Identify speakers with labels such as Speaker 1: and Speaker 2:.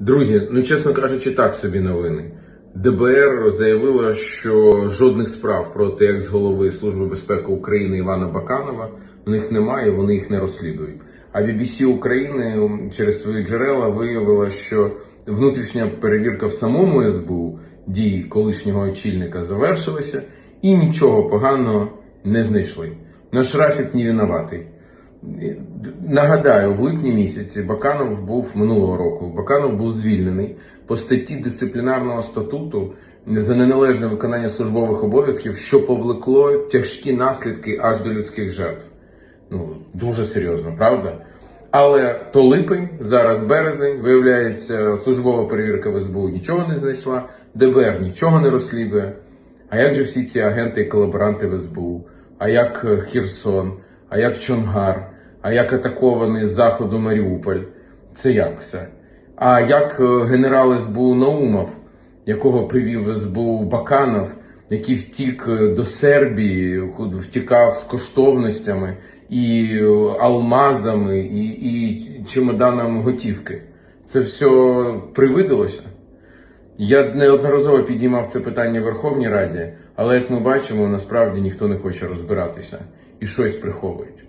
Speaker 1: Друзі, ну чесно кажучи, так собі новини. ДБР заявило, що жодних справ проти екс-голови Служби безпеки України Івана Баканова в них немає, вони їх не розслідують. А BBC України через свої джерела виявила, що внутрішня перевірка в самому СБУ дій колишнього очільника завершилася і нічого поганого не знайшли. Наш Рафік не винуватий. Нагадаю, в липні місяці Баканов був минулого року. Баканов був звільнений по статті дисциплінарного статуту за неналежне виконання службових обов'язків, що повлекло тяжкі наслідки аж до людських жертв. Ну дуже серйозно, правда? Але то липень, зараз березень, виявляється, службова перевірка в СБУ нічого не знайшла, ДБР нічого не розслідує. А як же всі ці агенти і колаборанти в СБУ? А як е, Херсон? А як Чонгар? А як атакований з заходу Маріуполь? Це як все? А як е, генерал СБУ Наумов, якого привів СБУ Баканов, який втік е, до Сербії, втікав з коштовностями і е, алмазами, і, і чемоданами готівки? Це все привиділося? Я неодноразово піднімав це питання в Верховній Раді, але як ми бачимо, насправді ніхто не хоче розбиратися і щось приховують.